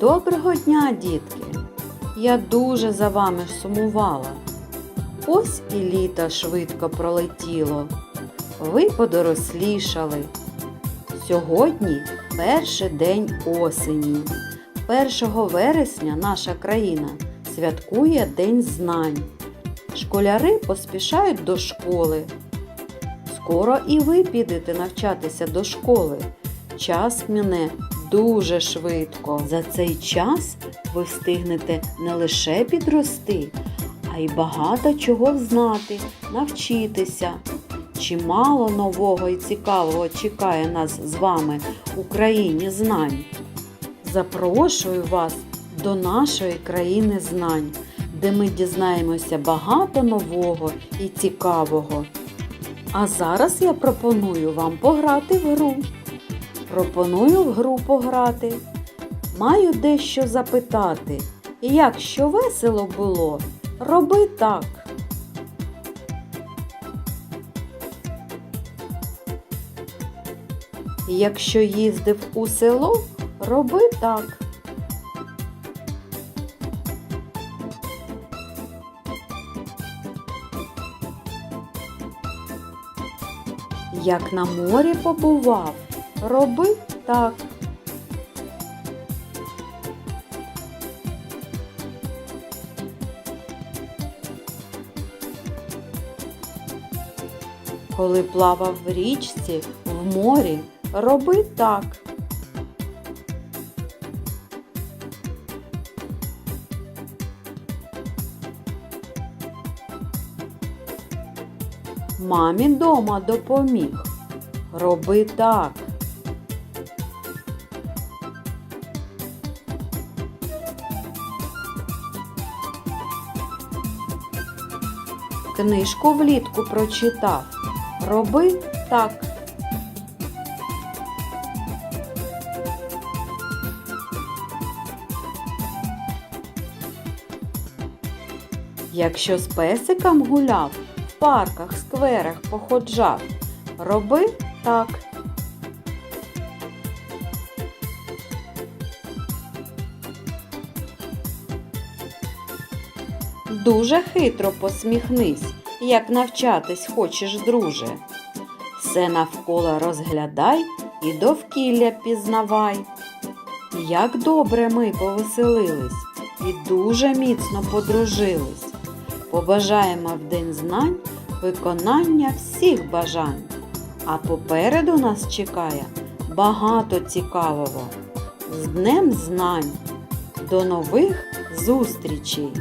Доброго дня, дітки! Я дуже за вами сумувала. Ось і літо швидко пролетіло. Ви подорослішали. Сьогодні перший день осені. 1 вересня наша країна святкує День знань. Школяри поспішають до школи. Скоро і ви підете навчатися до школи. Час мине дуже швидко. За цей час ви встигнете не лише підрости, а й багато чого знати, навчитися. Чимало нового і цікавого чекає нас з вами у країні знань. Запрошую вас до нашої країни знань, де ми дізнаємося багато нового і цікавого. А зараз я пропоную вам пограти в гру. Пропоную в гру пограти. Маю дещо запитати. Якщо весело було, роби так. Якщо їздив у село, роби так. Як на морі побував, роби так. Коли плавав в річці, в морі, роби так. Мамі дома допоміг. Роби так. Книжку влітку прочитав. Роби так. Якщо з песиком гуляв, в парках, скверах походжав, роби так. Дуже хитро посміхнись, як навчатись хочеш, друже. Все навколо розглядай і довкілля пізнавай. Як добре ми повеселились і дуже міцно подружились. Побажаємо в День знань виконання всіх бажань. А попереду нас чекає багато цікавого. З Днем знань! До нових зустрічей!